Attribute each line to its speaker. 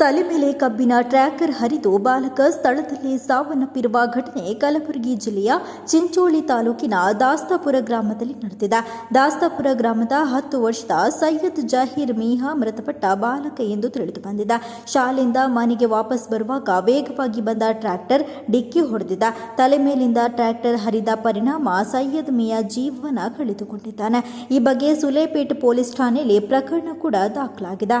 Speaker 1: ತಲೆ ಮೇಲೆ ಕಬ್ಬಿನ ಟ್ರ್ಯಾಕರ್ ಹರಿದು ಬಾಲಕ ಸ್ಥಳದಲ್ಲಿ ಸಾವನ್ನಪ್ಪಿರುವ ಘಟನೆ ಕಲಬುರಗಿ ಜಿಲ್ಲೆಯ ಚಿಂಚೋಳಿ ತಾಲೂಕಿನ ದಾಸ್ತಾಪುರ ಗ್ರಾಮದಲ್ಲಿ ನಡೆದಿದೆ. ದಾಸ್ತಾಪುರ ಗ್ರಾಮದ ಹತ್ತು ವರ್ಷದ ಸೈಯದ್ ಜಹೀರ್ ಮೀಹಾ ಮೃತಪಟ್ಟ ಬಾಲಕ ಎಂದು ತಿಳಿದು ಬಂದಿದೆ. ಶಾಲೆಯಿಂದ ಮನೆಗೆ ವಾಪಸ್ ಬರುವಾಗ ವೇಗವಾಗಿ ಬಂದ ಟ್ರ್ಯಾಕ್ಟರ್ ಡಿಕ್ಕಿ ಹೊಡೆದಿದೆ. ತಲೆ ಮೇಲಿಂದ ಟ್ರ್ಯಾಕ್ಟರ್ ಹರಿದ ಪರಿಣಾಮ ಸೈಯದ್ ಮಿಯಾ ಜೀವನ ಕಳೆದುಕೊಂಡಿದ್ದಾನೆ. ಈ ಬಗ್ಗೆ ಸುಲೇಪೇಟ್ ಪೊಲೀಸ್ ಠಾಣೆಯಲ್ಲಿ ಪ್ರಕರಣ ಕೂಡ ದಾಖಲಾಗಿದೆ.